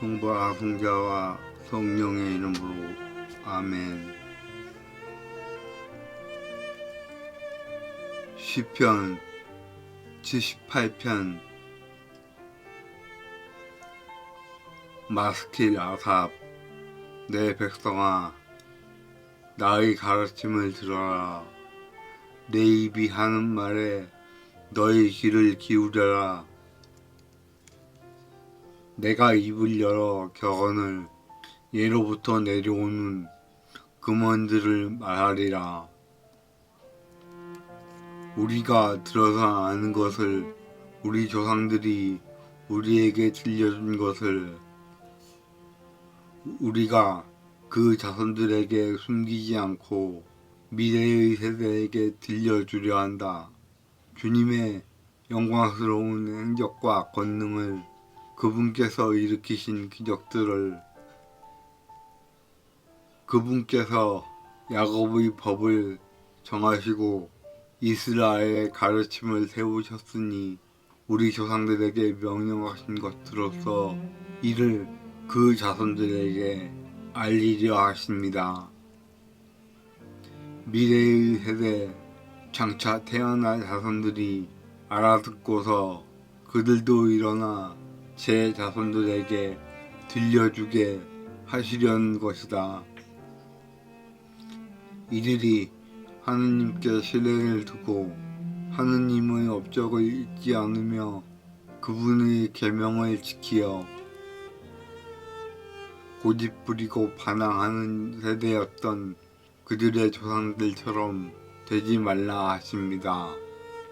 성부와 성자와 성령의 이름으로 아멘. 시편 78편 마스킬 아삽 내 백성아 나의 가르침을 들어라 내 입이 하는 말에 너의 귀를 기울여라 내가 입을 열어 격언을 예로부터 내려오는 금원들을 말하리라. 우리가 들어서 아는 것을 우리 조상들이 우리에게 들려준 것을 우리가 그 자손들에게 숨기지 않고 미래의 세대에게 들려주려 한다. 주님의 영광스러운 행적과 권능을 그분께서 일으키신 기적들을 그분께서 야곱의 법을 정하시고 이스라엘의 가르침을 세우셨으니 우리 조상들에게 명령하신 것으로서 이를 그 자손들에게 알리려 하십니다. 미래의 세대 장차 태어날 자손들이 알아듣고서 그들도 일어나 제 자손들에게 들려주게 하시려는 것이다. 이들이 하느님께 신뢰를 두고 하느님의 업적을 잊지 않으며 그분의 계명을 지키어 고집 부리고 반항하는 세대였던 그들의 조상들처럼 되지 말라 하십니다.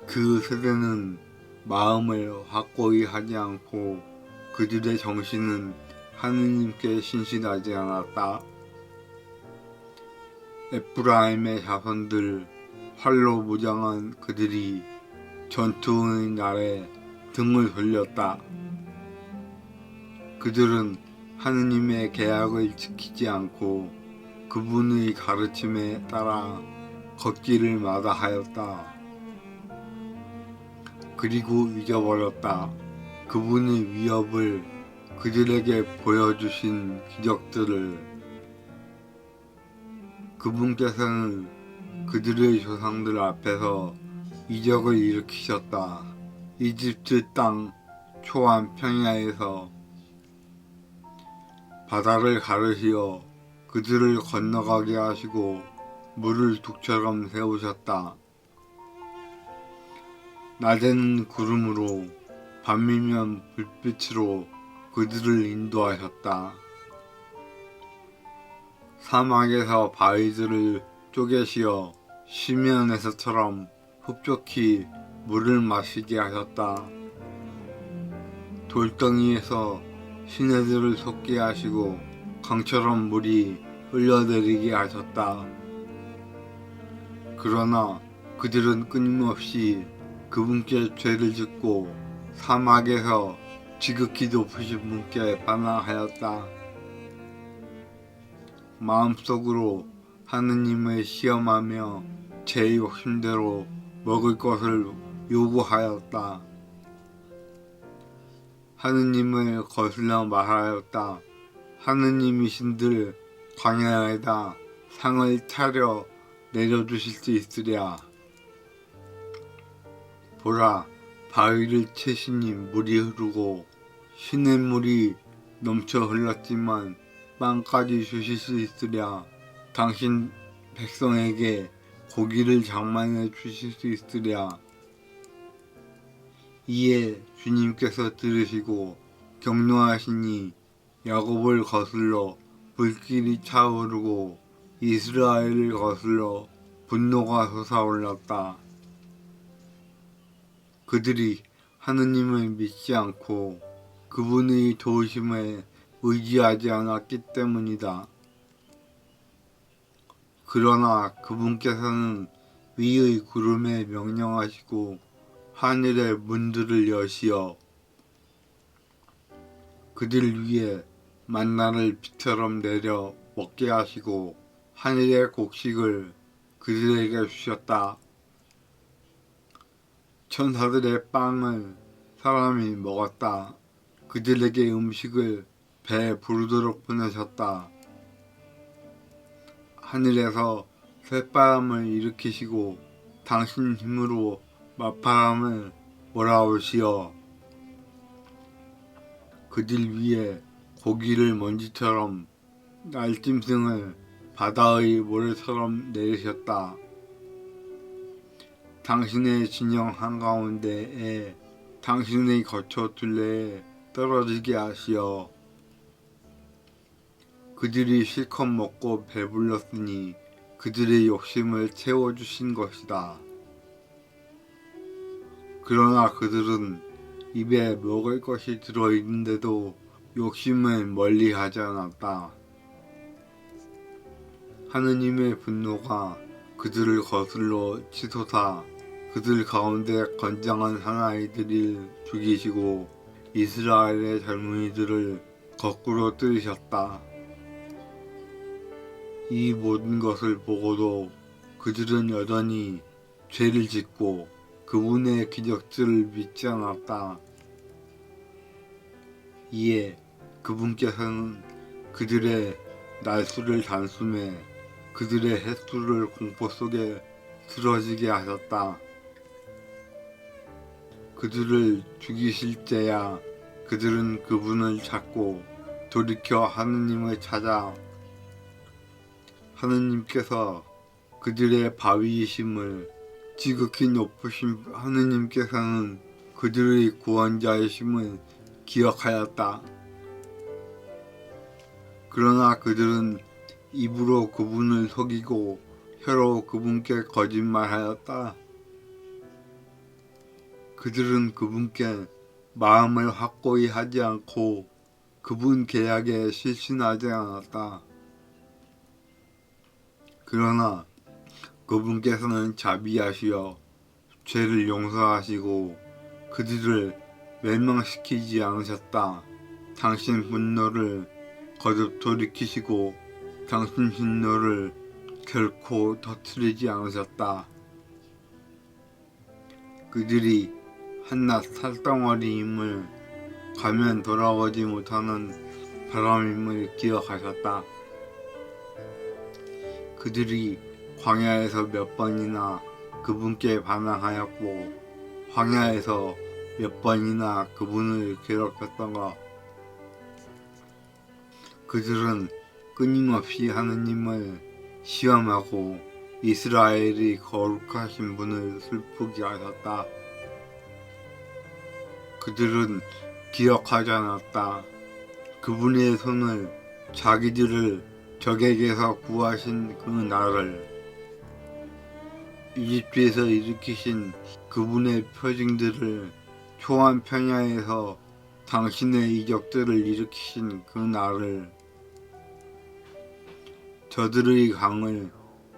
그 세대는 마음을 확고히 하지 않고 그들의 정신은 하느님께 신실하지 않았다. 에프라임의 자손들 활로 무장한 그들이 전투의 날에 등을 돌렸다. 그들은 하느님의 계약을 지키지 않고 그분의 가르침에 따라 걷기를 마다하였다. 그리고 잊어버렸다. 그분의 위협을 그들에게 보여주신 기적들을 그분께서는 그들의 조상들 앞에서 이적을 일으키셨다. 이집트 땅 초안 평야에서 바다를 가르시어 그들을 건너가게 하시고 물을 둑처럼 세우셨다. 낮에는 구름으로 밤이면 불빛으로 그들을 인도하셨다. 사막에서 바위들을 쪼개시어 시면에서처럼 흡족히 물을 마시게 하셨다. 돌덩이에서 시내들을 솟게 하시고 강처럼 물이 흘려내리게 하셨다. 그러나 그들은 끊임없이 그분께 죄를 짓고 사막에서 지극히 높으신 분께 반항하였다. 마음속으로 하느님을 시험하며 제 욕심대로 먹을 것을 요구하였다. 하느님을 거슬러 말하였다. 하느님이신들 광야에다 상을 차려 내려주실 수 있으랴. 보라, 바위를 채시니 물이 흐르고 시냇물이 넘쳐 흘렀지만 빵까지 주실 수 있으랴. 당신 백성에게 고기를 장만해 주실 수 있으랴. 이에 주님께서 들으시고 격노하시니 야곱을 거슬러 불길이 차오르고 이스라엘을 거슬러 분노가 솟아올랐다. 그들이 하느님을 믿지 않고 그분의 도우심에 의지하지 않았기 때문이다. 그러나 그분께서는 위의 구름에 명령하시고 하늘의 문들을 여시어 그들 위에 만나를 비처럼 내려 먹게 하시고 하늘의 곡식을 그들에게 주셨다. 천사들의 빵을 사람이 먹었다. 그들에게 음식을 배 부르도록 보내셨다. 하늘에서 쇳바람을 일으키시고 당신 힘으로 맞바람을 몰아오시어 그들 위에 고기를 먼지처럼 날짐승을 바다의 모래처럼 내리셨다. 당신의 진영 한가운데에 당신의 거처 둘레에 떨어지게 하시어 그들이 실컷 먹고 배불렀으니 그들의 욕심을 채워주신 것이다. 그러나 그들은 입에 먹을 것이 들어있는데도 욕심을 멀리 하지 않았다. 하느님의 분노가 그들을 거슬러 치솟아 그들 가운데 건장한 사나이들을 죽이시고 이스라엘의 젊은이들을 거꾸로 뜨리셨다. 이 모든 것을 보고도 그들은 여전히 죄를 짓고 그분의 기적들을 믿지 않았다. 이에 그분께서는 그들의 날수를 단숨에 그들의 횟수를 공포 속에 쓰러지게 하셨다. 그들을 죽이실 때야 그들은 그분을 찾고 돌이켜 하느님을 찾아 하느님께서 그들의 바위이심을 지극히 높으신 하느님께서는 그들의 구원자이심을 기억하였다. 그러나 그들은 입으로 그분을 속이고 혀로 그분께 거짓말하였다. 그들은 그분께 마음을 확고히 하지 않고 그분 계약에 실신하지 않았다. 그러나 그분께서는 자비하시어 죄를 용서하시고 그들을 멸망시키지 않으셨다. 당신 분노를 거듭 돌이키시고 당신 분노를 결코 터뜨리지 않으셨다. 그들이 한낱 살덩어리임을 가면 돌아오지 못하는 바람임을 기억하셨다. 그들이 광야에서 몇 번이나 그분께 반항하였고 광야에서 몇 번이나 그분을 괴롭혔던가 그들은 끊임없이 하느님을 시험하고 이스라엘이 거룩하신 분을 슬프게 하셨다. 그들은 기억하지 않았다. 그분의 손을 자기들을 적에게서 구하신 그 날을 이집트에서 일으키신 그분의 표징들을 초안 평야에서 당신의 이적들을 일으키신 그 날을 저들의 강을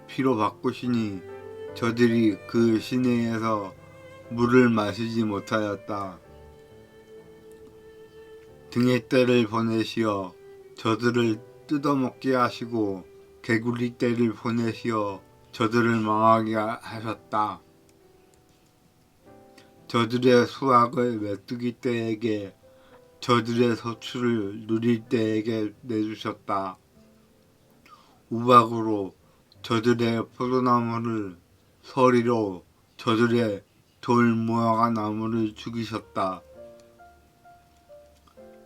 피로 바꾸시니 저들이 그 시내에서 물을 마시지 못하였다. 등의 때를 보내시어 저들을 뜯어먹게 하시고 개구리 때를 보내시어 저들을 망하게 하셨다. 저들의 수확을 메뚜기 때에게 저들의 서출을 누릴 때에게 내주셨다. 우박으로 저들의 포도나무를 서리로 저들의 돌 무화과 나무를 죽이셨다.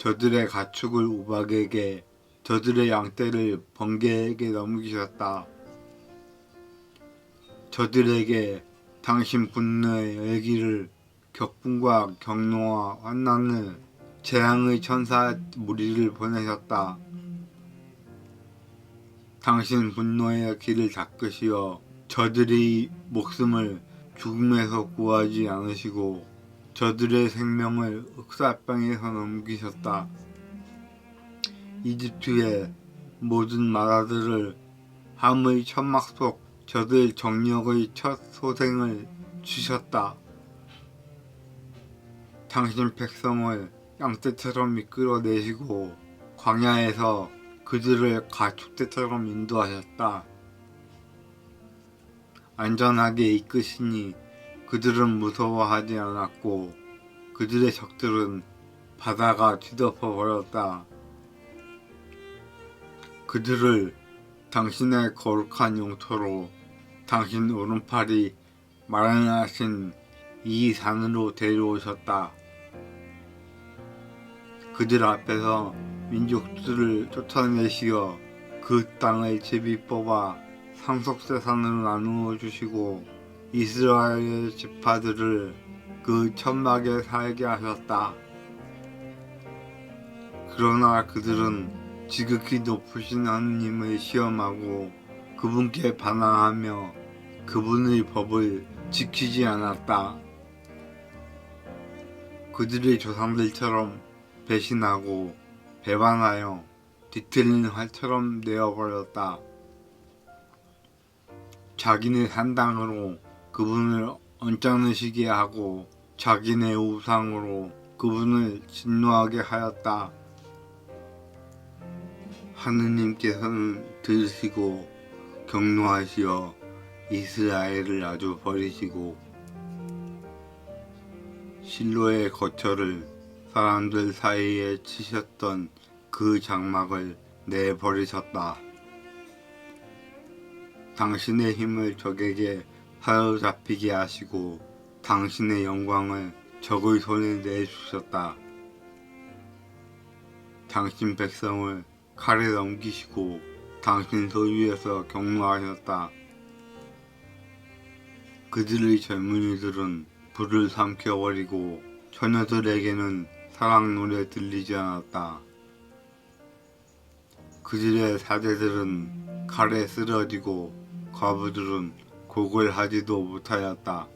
저들의 가축을 우박에게 저들의 양떼를 번개에게 넘기셨다. 저들에게 당신 분노의 열기를 격분과 경노와 환난을 재앙의 천사 무리를 보내셨다. 당신 분노의 길을 닦으시어 저들의 목숨을 죽음에서 구하지 않으시고 저들의 생명을 흑사병에서 넘기셨다. 이집트의 모든 나라들을 함의 천막 속 저들 정력의 첫 소생을 주셨다. 당신 백성을 양떼처럼 이끌어내시고 광야에서 그들을 가축대처럼 인도하셨다. 안전하게 이끄시니 그들은 무서워하지 않았고 그들의 적들은 바다가 뒤덮어 버렸다. 그들을 당신의 거룩한 용토로 당신 오른팔이 마련하신 이 산으로 데려오셨다. 그들 앞에서 민족들을 쫓아내시어 그 땅을 제비 뽑아 상속재산으로 나누어 주시고 이스라엘 지파들을 그 천막에 살게 하셨다. 그러나 그들은 지극히 높으신 하느님을 시험하고 그분께 반항하며 그분의 법을 지키지 않았다. 그들의 조상들처럼 배신하고 배반하여 뒤틀린 활처럼 내어버렸다. 자기네 산당으로 그분을 언짢으시게 하고 자기네 우상으로 그분을 진노하게 하였다. 하느님께서는 들으시고 경노하시어 이스라엘을 아주 버리시고 실로의 거처를 사람들 사이에 치셨던 그 장막을 내버리셨다. 당신의 힘을 적에게 사로잡히게 하시고 당신의 영광을 적의 손에 내주셨다. 당신 백성을 칼에 넘기시고 당신 소유에서 경노하셨다. 그들의 젊은이들은 불을 삼켜버리고 처녀들에게는 사랑 노래 들리지 않았다. 그들의 사제들은 칼에 쓰러지고 과부들은 곡을 하지도 못하였다.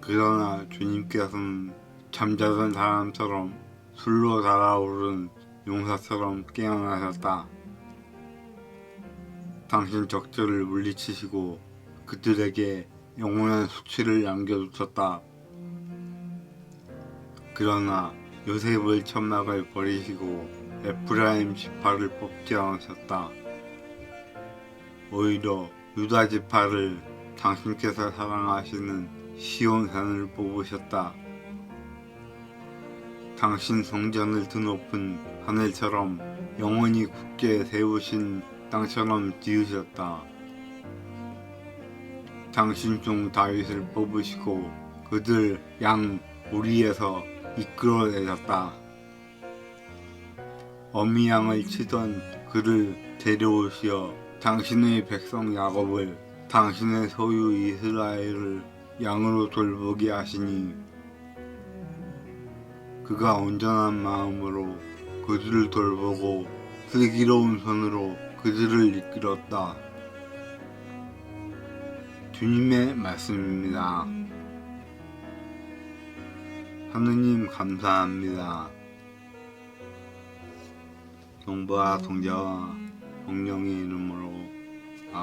그러나 주님께서는 잠자던 사람처럼 술로 달아오른 용사처럼 깨어나셨다. 당신 적들을 물리치시고 그들에게 영원한 숙취를 남겨두셨다. 그러나 요셉의 천막을 버리시고 에프라임 지파를 뽑지 않으셨다. 오히려 유다 지파를 당신께서 사랑하시는 시온 산을 뽑으셨다. 당신 성전을 드높은 하늘처럼 영원히 굳게 세우신 땅처럼 지으셨다. 당신 종 다윗을 뽑으시고 그들 양 우리에서 이끌어내셨다. 어미 양을 치던 그를 데려오시어 당신의 백성 야곱을 당신의 소유 이스라엘을 양으로 돌보게 하시니 그가 온전한 마음으로 그들을 돌보고 슬기로운 손으로 그들을 이끌었다. 주님의 말씀입니다. 하느님 감사합니다. 성부와 성자와 성령의 이름으로